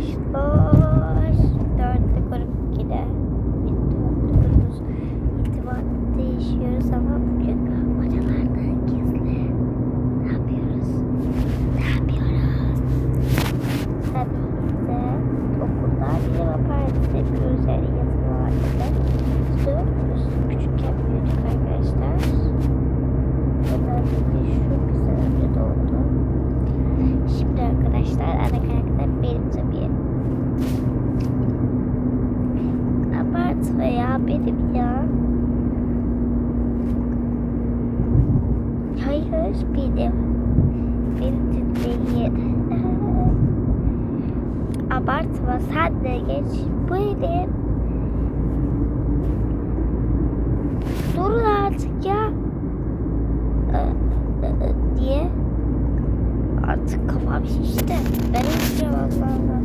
arkadaşlar. Dörtlü grup gide. Dörtlü grubuz. İrtibat değişiyoruz ama bugün hocalardan gizli. Ne yapıyoruz? Ne yapıyoruz? Tabii ki de okulda pijama partisi ya benim ya. Hayır benim. Benim değil. Abartma sen de geç. Bu benim. Durun artık ya. Diye. Artık kafam şişti. Ben oturacağım Allah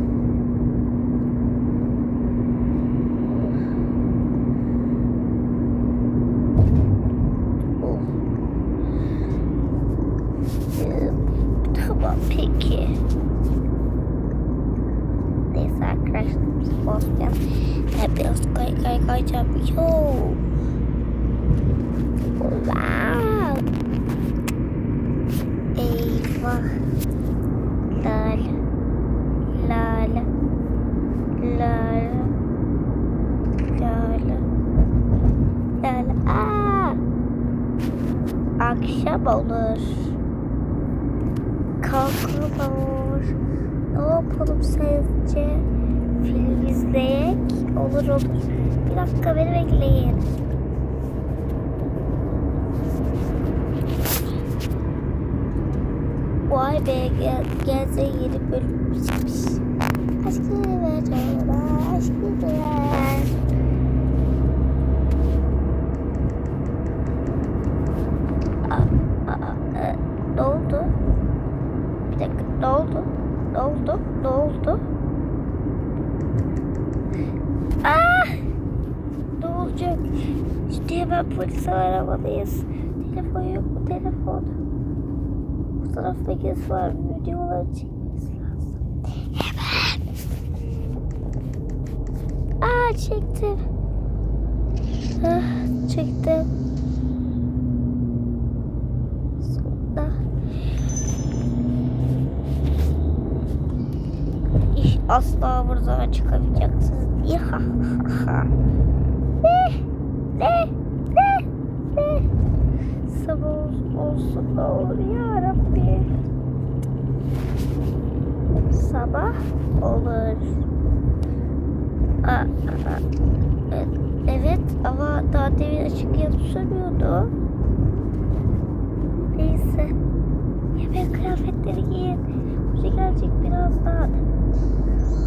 Tamam peki. Neyse arkadaşlar biz. Ben biraz kay kay kayacağım. Yo. Wow. Eyvah. Lal. Lal. Lal. Lal. Lal. Aa! Akşam olur. Kalkalım. Ne yapalım sence? Film izleyek. Olur olur. Bir dakika beni bekleyin. Vay be gel, gelse yeni bölüm çıkmış. Aşkını ver canına, aşkını ver. Aa, aa, e, ne oldu? Bir dakika ne oldu? Ne oldu? Ne oldu? Ah! Ne olacak? Şimdi hemen polisi aramalıyız. Telefon yok mu? Telefon. Bu tarafta gez var. Videoları çekmemiz lazım. Hemen. Aa çektim. Ah, çektim. Asla buradan çıkamayacaksınız. Ya ha. Ne? Ne? Ne? Ne? Sabah olsun, ne olur ya Rabbi. Sabah olur. Aa, aa, e- evet ama daha demin ışık yanıp sönüyordu. Neyse. Hemen kıyafetleri giyin. Birazdan.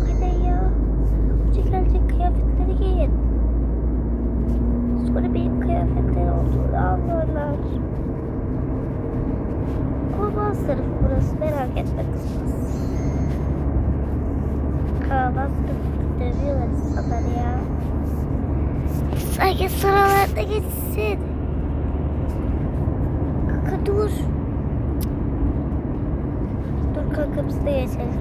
Hadi ya. Hoca gelecek kıyafetleri giyin. Sonra benim kıyafetleri olduğunu anlarlar. Kolbaz sınıf burası merak etme kızım. Kolbaz sınıfı dövüyorlar insanları ya. Sanki sıralarda geçsin. Kanka dur. De geçelim.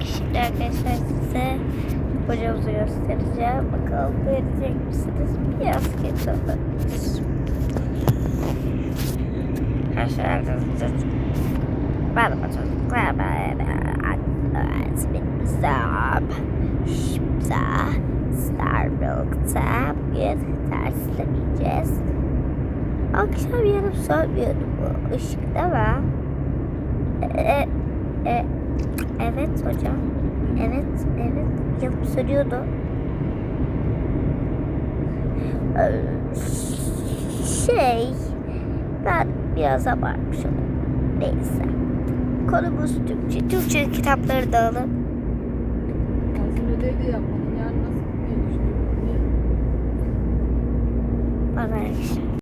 Şimdi arkadaşlar size hocamızı göstereceğim. Bakalım verecek misiniz? Biraz geç olabilir. Geldiniz. Merhaba çocuklar. Ben öğretmenim Zab. Şimdi Starbucks'ta bugün ders işlemeyeceğiz. Akşam yarım sönmüyordu bu ışık değil mi? E, e, evet hocam. Evet, evet. Yanıp sönüyordu. Ee, Şey, ben biraz abartmışım. Neyse. Konumuz Türkçe. Türkçe kitapları da alın. Aslında ödev de yapmadın. Yani nasıl gitmeyi düşünüyorsun? Bana arkadaşlar.